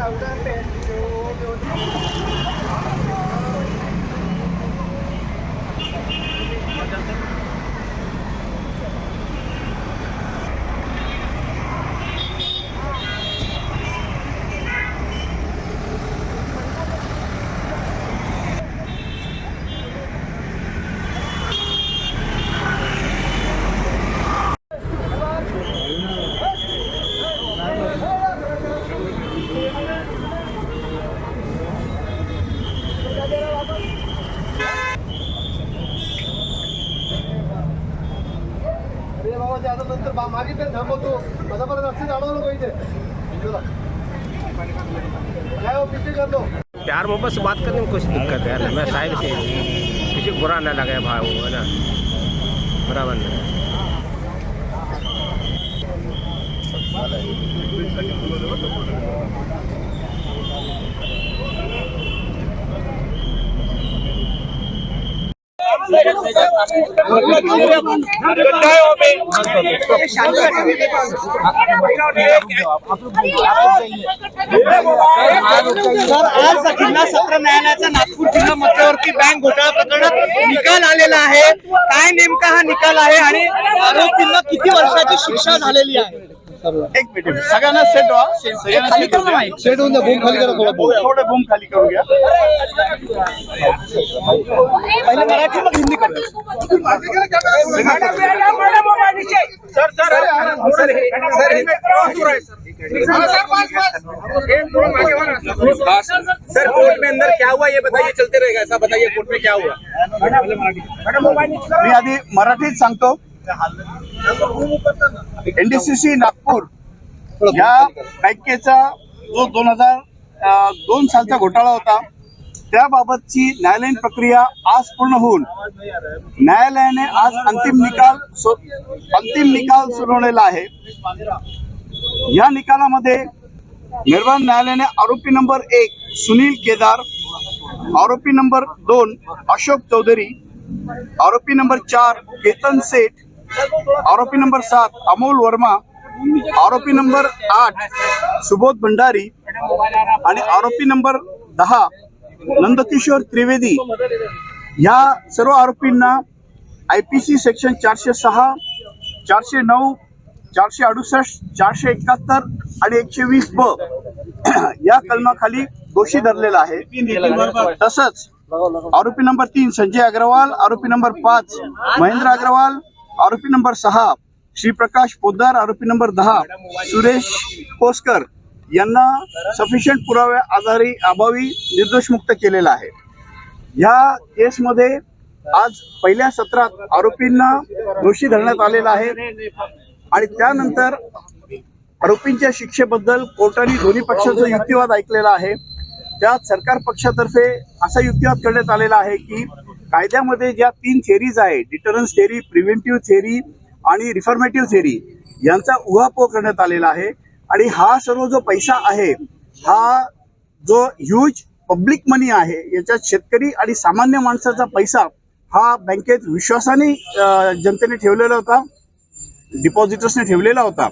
Thank you. नंतर मागे मागितलं थांबवतो. माझा परत रस्ते जाणवलं पाहिजे काय हो पिछे कर लो प्यार मोहब्बत से बात करने में कुछ दिक्कत है यार मैं साहिब से किसी बुरा ना लगे भाई वो है ना? बुरा बन रहा है तर आज जिल्हा सत्र न्यायालयाचा नागपूर जिल्हा मध्यवर्ती बँक घोटाळा प्रकरणात निकाल आलेला आहे. काय नेमका हा निकाल आहे आणि आरोपींना किती वर्षाची शिक्षा झालेली आहे? एक मिनिट सगळ्यांना सेट व्हा. होऊन खाली करा थोडा बूम- थोडं बूम खाली करू घ्या पहिले मराठी मग हिंदी सर कोर्ट में अंदर क्या हुआ ये बताइए चलते रहेगा ऐसा बताइए कोर्ट में क्या हुआ मी आधी मराठीत सांगतो. एनडीसीसी नागपूर या बँकेचा जो दोन हजार दोन सालचा घोटाळा होता त्याबाबतची न्यायालयीन प्रक्रिया आज पूर्ण होऊन न्यायालयाने आज अंतिम निकाल सो- अंतिम निकाल सुनावलेला आहे. या निकालामध्ये निर्माण न्यायालयाने आरोपी नंबर एक सुनील केदार आरोपी नंबर दोन अशोक चौधरी आरोपी नंबर चार केतन सेठ आरोपी नंबर सात अमोल वर्मा आरोपी नंबर आठ सुबोध भंडारी आणि आरोपी नंबर दहा नंदकिशोर त्रिवेदी ह्या सर्व आरोपींना आय पी सी सेक्शन चारशे सहा चारशे नऊ चारशे अडुसष्ट चारशे एकाहत्तर आणि एकशे वीस ब या कलमाखाली दोषी धरलेला आहे. तसंच आरोपी नंबर तीन संजय अग्रवाल आरोपी नंबर पाच महेंद्र अग्रवाल आरोपी नंबर सहा श्रीप्रकाश पोद्दार आरोपी नंबर दहा सुरेश कोसकर. यांना सफिशियंट पुराव्या आधारी अभावी निर्दोष मुक्त केलेला आहे. या केसमध्ये आज पहिल्या सत्रात आरोपींना दोषी धरण्यात आलेला आहे. आणि त्यानंतर आरोपींच्या शिक्षेबद्दल कोर्टाने दोन्ही पक्षाचा युक्तिवाद ऐकलेला आहे. त्यात सरकार पक्षातर्फे असा युक्तिवाद करण्यात आलेला आहे की कायद्यामध्ये ज्या तीन थेरीज आहे डिटरन्स थेरी प्रिव्हेंटिव्ह थेरी आणि रिफॉर्मेटिव्ह थेरी यांचा उहापोह करण्यात आलेला आहे. आणि हा सर्व जो पैसा आहे हा जो ह्यूज पब्लिक मनी आहे याच्यात शेतकरी आणि सामान्य माणसाचा पैसा हा बँकेत विश्वासाने जनतेने ठेवलेला होता डिपॉझिटर्सने ठेवलेला होता.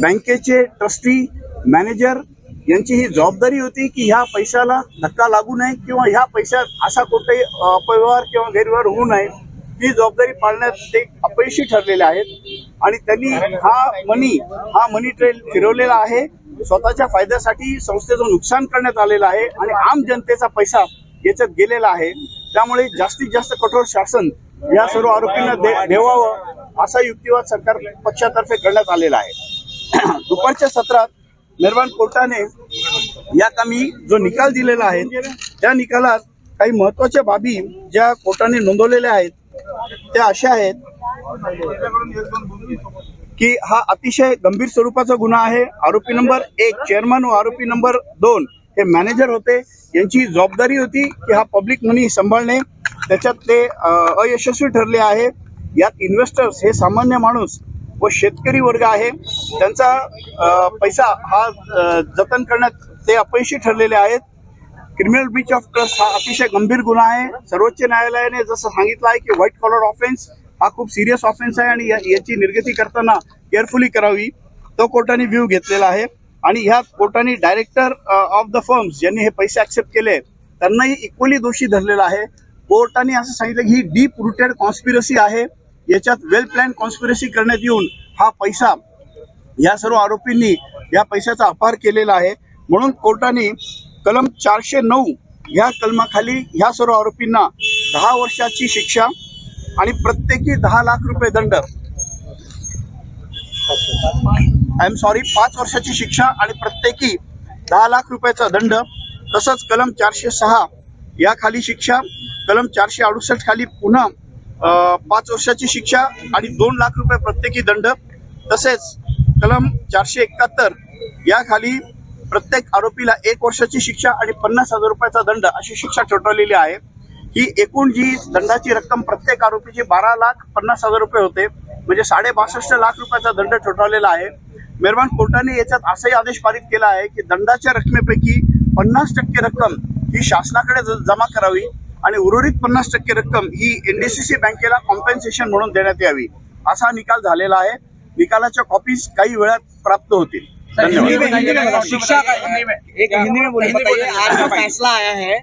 बँकेचे ट्रस्टी मॅनेजर यांची ही जबाबदारी होती की ह्या पैशाला धक्का लागू नये किंवा ह्या पैशात असा कोणताही अपव्यवहार किंवा गैरव्यवहार होऊ नये. ही जबाबदारी पाळण्यात ते अपयशी ठरलेले आहेत. आणि त्यांनी हा मनी हा मनी ट्रेल फिरवलेला आहे. स्वतःच्या फायद्यासाठी संस्थेचं नुकसान करण्यात आलेलं आहे आणि आम जनतेचा पैसा याच्यात गेलेला आहे. त्यामुळे जास्तीत जास्त कठोर शासन या सर्व आरोपींना दे- देवावं असा युक्तिवाद सरकार पक्षातर्फे करण्यात आलेला आहे. दुपारच्या सत्रात निर्माण कोर्टाने या कामी जो निकाल दिलेला आहे त्या निकालात काही महत्त्वाच्या बाबी ज्या कोर्टाने नोंदवलेल्या आहेत त्या अशा आहेत की हा अतिशय गंभीर स्वरूपाचा गुन्हा आहे. आरोपी नंबर एक चेअरमन व आरोपी नंबर दोन हे मॅनेजर होते. यांची जबाबदारी होती की हा पब्लिक मनी सांभाळणे. त्याच्यात ते अयशस्वी ठरले आहे. यात इन्व्हेस्टर्स हे सामान्य माणूस व शेतकरी वर्ग आहे. त्यांचा पैसा हा जतन करण्यात ते अपयशी ठरलेले आहेत. क्रिमिनल ब्रीच ऑफ ट्रस्ट हा अतिशय गंभीर गुन्हा आहे. सर्वोच्च न्यायालयाने जसं सांगितलं आहे की व्हाईट कॉलर ऑफेन्स हा खूप सिरियस ऑफेन्स आहे आणि या- याची निर्गती करताना केअरफुली करावी. तो कोर्टाने व्ह्यू घेतलेला आहे. आणि ह्या कोर्टाने डायरेक्टर ऑफ द फर्म्स ज्यांनी हे पैसे ऍक्सेप्ट केले त्यांनाही इक्वली दोषी धरलेला आहे. कोर्टाने असं सांगितलं की ही डीप रुटेड कॉन्स्पिरसी आहे. याच्यात वेल प्लॅन कॉन्स्पिरसी करण्यात येऊन हा पैसा या सर्व आरोपींनी या पैशाचा अपहार केलेला आहे. म्हणून कोर्टाने कलम चारशे नऊ ह्या कलमाखाली ह्या सर्व आरोपींना दहा वर्षाची शिक्षा आणि प्रत्येकी दहा लाख रुपये दंड. आय एम सॉरी पाच वर्षाची शिक्षा आणि प्रत्येकी दहा लाख रुपयाचा दंड तसंच कलम चारशे सहा या खाली शिक्षा कलम चारशे अडुसष्ट खाली पुन्हा पाच वर्षाची शिक्षा आणि दोन लाख रुपये प्रत्येकी दंड तसेच कलम चारशे एकाहत्तर या खाली प्रत्येक आरोपीला एक वर्षाची शिक्षा आणि पन्नास हजार रुपयाचा दंड अशी शिक्षा ठोठवलेली आहे. ही एकूण जी दंडाची रक्कम प्रत्येक आरोपीची बारा लाख पन्नास हजार रुपये होते. म्हणजे साडे बासष्ट लाख रुपयाचा दंड ठोठावलेला आहे. मेहरबान कोर्टाने याच्यात असाही आदेश पारित केला आहे की दंडाच्या रकमेपैकी पन्नास टक्के रक्कम ही शासनाकडे ज- जमा करावी आणि उर्वरित पन्नास टक्के रक्कम ही एनडीसीसी बँकेला कॉम्पेन्सेशन म्हणून देण्यात यावी. असा निकाल झालेला आहे. निकालाच्या कॉपीज काही वेळात प्राप्त होतील. धन्यवाद. शिक्षा का- एक हिंदी में बोलिए बताइए आज जो फैसला आया है.